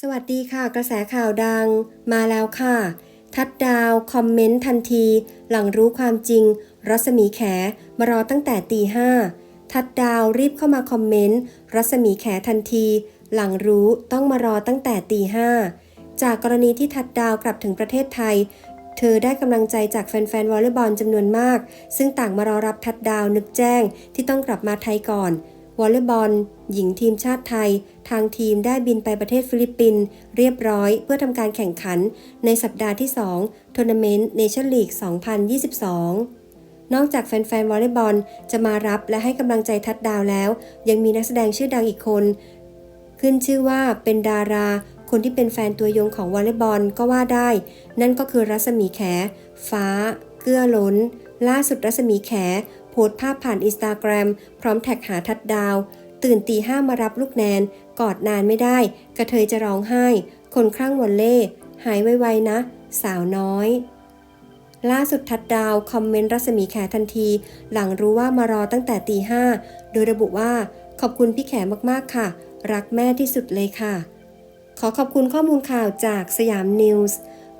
สวัสดีค่ะ กระแสข่าวดังมาแล้วค่ะ ทัดดาว คอมเมนต์ทันที หลังรู้ความจริง รัศมีแข มารอตั้งแต่ตีห้าทัดดาวรีบเข้ามาคอมเมนต์ รัศมีแขทันที หลังรู้ต้องมารอตั้งแต่ตีห้าจากกรณีที่ทัดดาวกลับถึงประเทศไทย เธอได้กำลังใจจากแฟนๆวอลเลย์บอลจำนวนมาก ซึ่งต่างมารอรับทัดดาวนึกแจ้งที่ต้องกลับมาไทยก่อน วอลเลย์บอล หญิงทีมชาติไทย ทางทีมได้บินไปประเทศฟิลิปปินส์เรียบร้อย เพื่อทำการแข่งขันในสัปดาห์ที่2ทัวร์นาเมนต์เนชั่นลีก 2022นอกจากแฟนๆวอลเลย์บอลจะมารับและให้กำลังใจทัดดาวแล้ว ยังมีนักแสดงชื่อดังอีกคน ขึ้นชื่อว่าเป็นดารา คนที่เป็นแฟนตัวยงของวอลเลย์บอลก็ว่าได้ นั่นก็คือรัศมีแข ฟ้า เกื้อล้น ล่าสุดรัศมีแข โพสต์ภาพผ่านอินสตาแกรมพร้อมแท็กหาทัดดาว ตื่นตีห้ามารับลูกแนน กอดนานไม่ได้ กระเทยจะร้องไห้ คนคลั่งวอลเล่ หายไวๆนะ สาวน้อย ล่าสุดทัดดาว คอมเมนต์รัศมีแขทันที หลังรู้ว่ามารอตั้งแต่ตีห้าโดยระบุว่าขอบคุณพี่แขมากๆค่ะ รักแม่ที่สุดเลยค่ะ ขอขอบคุณข้อมูลข่าวจากสยามนิวส์